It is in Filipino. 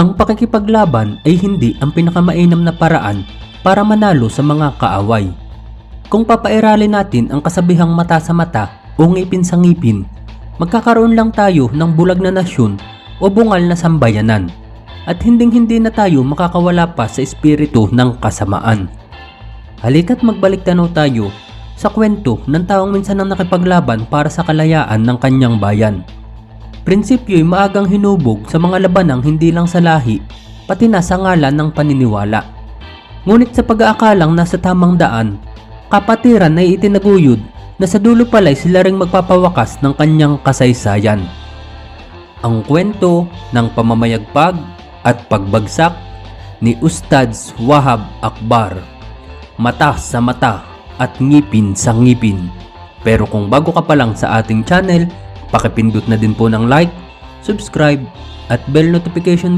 Ang pakikipaglaban ay hindi ang pinakamainam na paraan para manalo sa mga kaaway. Kung papairalin natin ang kasabihang mata sa mata o ngipin sa ngipin, magkakaroon lang tayo ng bulag na nasyon o bungal na sambayanan at hinding-hindi na tayo makakawala pa sa espiritu ng kasamaan. Halika't magbalik tanaw tayo sa kwento ng taong minsan ang nakipaglaban para sa kalayaan ng kanyang bayan. Prinsipyo'y maagang hinubog sa mga labanang hindi lang sa lahi, pati na sa ngalan ng paniniwala. Ngunit sa pag-aakalang nasa tamang daan, kapatiran ay itinaguyod na sa dulo pala'y sila ring magpapawakas ng kanyang kasaysayan. Ang kwento ng pamamayagpag at pagbagsak ni Ustads Wahab Akbar. Mata sa mata at ngipin sa ngipin. Pero kung bago ka pa lang sa ating channel, pakipindot na din po ng like, subscribe at bell notification